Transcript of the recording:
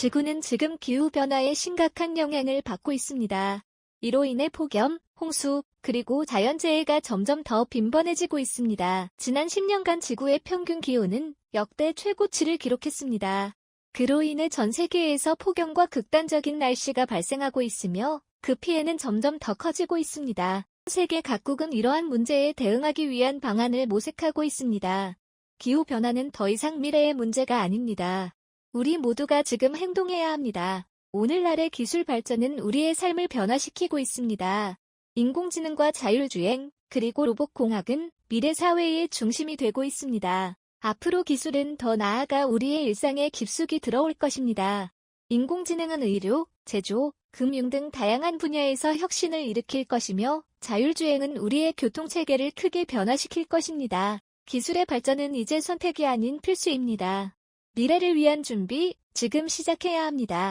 지구는 지금 기후변화에 심각한 영향을 받고 있습니다. 이로 인해 폭염, 홍수, 그리고 자연재해가 점점 더 빈번해지고 있습니다. 지난 10년간 지구의 평균 기온은 역대 최고치를 기록했습니다. 그로 인해 전 세계에서 폭염과 극단적인 날씨가 발생하고 있으며 그 피해는 점점 더 커지고 있습니다. 세계 각국은 이러한 문제에 대응하기 위한 방안을 모색하고 있습니다. 기후 변화는 더 이상 미래의 문제가 아닙니다. 우리 모두가 지금 행동해야 합니다. 오늘날의 기술 발전은 우리의 삶을 변화시키고 있습니다. 인공지능과 자율주행, 그리고 로봇공학은 미래 사회의 중심이 되고 있습니다. 앞으로 기술은 더 나아가 우리의 일상에 깊숙이 들어올 것입니다. 인공지능은 의료, 제조, 금융 등 다양한 분야에서 혁신을 일으킬 것이며 자율주행은 우리의 교통체계를 크게 변화시킬 것입니다. 기술의 발전은 이제 선택이 아닌 필수입니다. 미래를 위한 준비, 지금 시작해야 합니다.